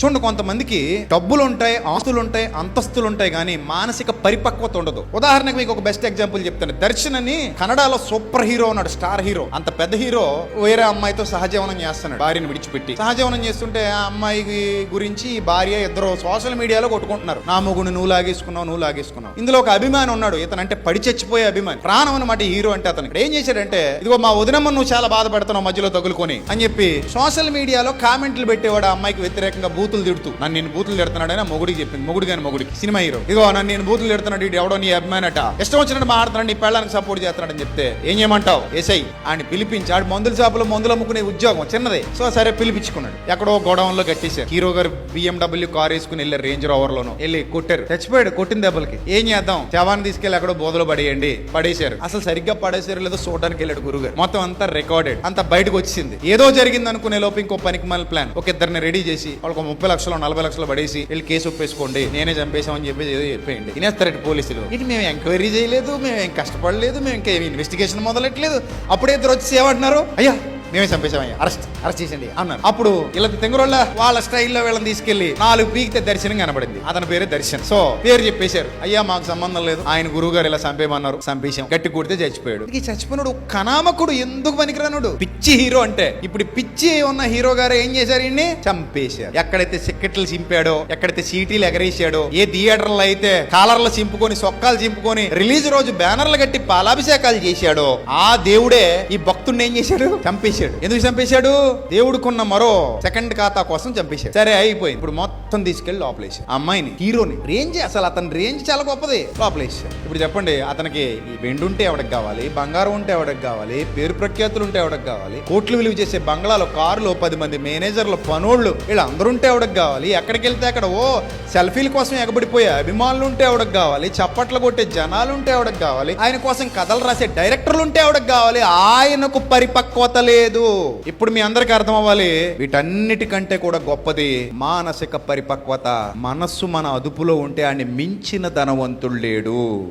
చూడండి కొంతమందికి డబ్బులు ఉంటాయి ఆస్తులు ఉంటాయి అంతస్తులు ఉంటాయి కానీ మానసిక పరిపక్వత ఉండదు. ఉదాహరణకు మీకు ఒక బెస్ట్ ఎగ్జాంపుల్ చెప్తాను. దర్శన్ అని కన్నడలో సూపర్ హీరో ఉన్నాడు స్టార్ హీరో. అంత పెద్ద హీరో వేరే అమ్మాయితో సహజీవనం చేస్తున్నాడు భార్యను విడిచిపెట్టి. సహజీవనం చేస్తుంటే ఆ అమ్మాయి గురించి ఈ భార్య ఇద్దరు సోషల్ మీడియాలో కొట్టుకుంటున్నారు. నా మొగుడు నువ్వు లాగేసుకున్నావు నువ్వు లాగేసుకున్నావు. ఇందులో ఒక అభిమాని ఉన్నాడు ఇతను అంటే పడి చచ్చిపోయే అభిమాని. ప్రాణం అనమాట హీరో అంటే అతను ఇక్కడ ఏం చేశాడంటే ఇదిగో మా వదినమ్మ నువ్వు చాలా బాధపడుతున్నావు మధ్యలో తగులుకొని అని చెప్పి సోషల్ మీడియాలో కామెంట్లు పెట్టేవాడు ఆ అమ్మాయికి వ్యతిరేకంగా బూతులు తిడుతూ నన్ను నేను బూతులు తిడుతున్నాడని మొగుడికి చెప్పింది మొగుడు కానీ మొగుడికి. సినిమా హీరో ఇదిగో నన్ను నేను బూతులు తిడుతున్నాడు ఇటు ఎవడో నీ అభిమానట. ఇష్టం వచ్చినట్టు మాట్లాడుతున్నాడు నీ పెళ్ళానికి సపోర్ట్ చేస్తున్నాడని చెప్తే ఏం చేయమంటావు? ఎస్ఐ ఆయన పిలిపించి ఆడు మందుల షాపులో మందులు అమ్ముకునే ఉద్యోగం చిన్నదే. సో సరే పిలిపించుకున్నాడు. ఎక్కడో గొడవంలో కట్టేశారు. హీరో గారు బిఎండబ్ల్యూ కార్ వేసుకుని వెళ్ళారు రేంజ్ రోవర్ లోను వెళ్ళి కొట్టారు. చచ్చిపోయాడు కొట్టిన దెబ్బలకి. ఏం చేద్దాం? శవాన్ని తీసుకెళ్ళి అక్కడ బోధలు పడేయండి. పడేశారు. అసలు సరిగ్గా పడేశారు లేదో చూడడానికి వెళ్ళాడు గురుగారు. మొత్తం అంతా రికార్డెడ్ అంతా బయటకు వచ్చింది. ఏదో జరిగింది అనుకునే లోపు ఇంకో పనికి మళ్ళీ ప్లాన్ ఒక ఇద్దరిని రెడీ చేసి వాళ్ళకి ముప్పై లక్షలు నలభై లక్షలు పడేసి వెళ్ళి కేసు ఒప్పేసుకోండి నేనే చంపేశామని చెప్పేసి ఏదో చెప్పేయండి. తినేస్తారట పోలీసులు. ఇది మేము ఎంక్వైరీ చేయలేదు మేము ఏం కష్టపడలేదు మేము ఇంకా ఇన్వెస్టిగేషన్ మొదలెట్టలేదు. అప్పుడే ఇద్దరు వచ్చి ఏమంటున్నారు అయ్యా మేమే చంపేశామయ్యా. అరెస్ట్ అరెస్ట్ చేసండి అన్నారు అప్పుడు ఇలా తెంగురోళ్ళ వాళ్ళ స్టైల్లో వీళ్ళని తీసుకెళ్ళి నాలుగు పీకితే దర్శనం కనబడింది. అతని పేరే దర్శన్. సో పేరు చెప్పేశారు. అయ్యా మాకు సంబంధం లేదు. ఆయన గురువు గారు ఇలా చంపేయమన్నారు. చంపేశాం. గట్టి కొడితే చచ్చిపోయాడు. ఈ చచ్చిపోయినాడు కనామకుడు ఎందుకు పనికిరానుడు? పిచ్చి హీరో అంటే. ఇప్పుడు పిచ్చి ఉన్న హీరో గారు ఏం చేశారు ఇన్ని చంపేశారు. ఎక్కడైతే సిక్కెట్లు చింపాడో ఎక్కడైతే సీటీలు ఎగరేసాడో ఏ థియేటర్లో అయితే కాలర్లు చింపుకొని సొక్కాలు చింపుకొని రిలీజ్ రోజు బ్యానర్లు కట్టి పాలాభిషేకాలు చేశాడో ఆ దేవుడే ఈ భక్తుడిని ఏం చేశాడు? చంపేశాడు. ఎందుకు చంపేశాడు? దేవుడుకున్న మరో సెకండ్ ఖాతా కోసం చంపేశాడు. సరే అయిపోయింది. ఇప్పుడు మొత్తం తీసుకెళ్ళి లోపలేశాడు. ఆ అమ్మాయిని హీరోని రేంజ్ అసలు అతని రేంజ్ చాలా గొప్పది. లోపలేసాడు ఇప్పుడు చెప్పండి అతనికి ఈ వెండి ఉంటే ఎవరికి కావాలి? బంగారం ఉంటే ఎవడికి కావాలి? పేరు ప్రఖ్యాతులు ఉంటే ఎవడికి కావాలి? కోట్లు విలువ చేసే బంగ్లాలో కారులో పది మంది మేనేజర్లు పనోళ్ళు వీళ్ళందరూ ఉంటే ఎవడికి కావాలి? ఎక్కడికి వెళ్తే అక్కడ ఓ సెల్ఫీల కోసం ఎగబడిపోయే అభిమానులు ఉంటే ఎవడికి కావాలి? చప్పట్లు కొట్టే జనాలు ఉంటే ఎవరికి కావాలి? ఆయన కోసం కథలు రాసే డైరెక్టర్లు ఉంటే ఎవరికి కావాలి? ఆయనకు పరిపక్వత లేదు. ఇప్పుడు మీ అందరికి అర్థం అవ్వాలి వీటన్నిటికంటే కూడా గొప్పది మానసిక పరిపక్వత. మనస్సు మన అదుపులో ఉంటే ఆయన మించిన ధనవంతుడు లేడు.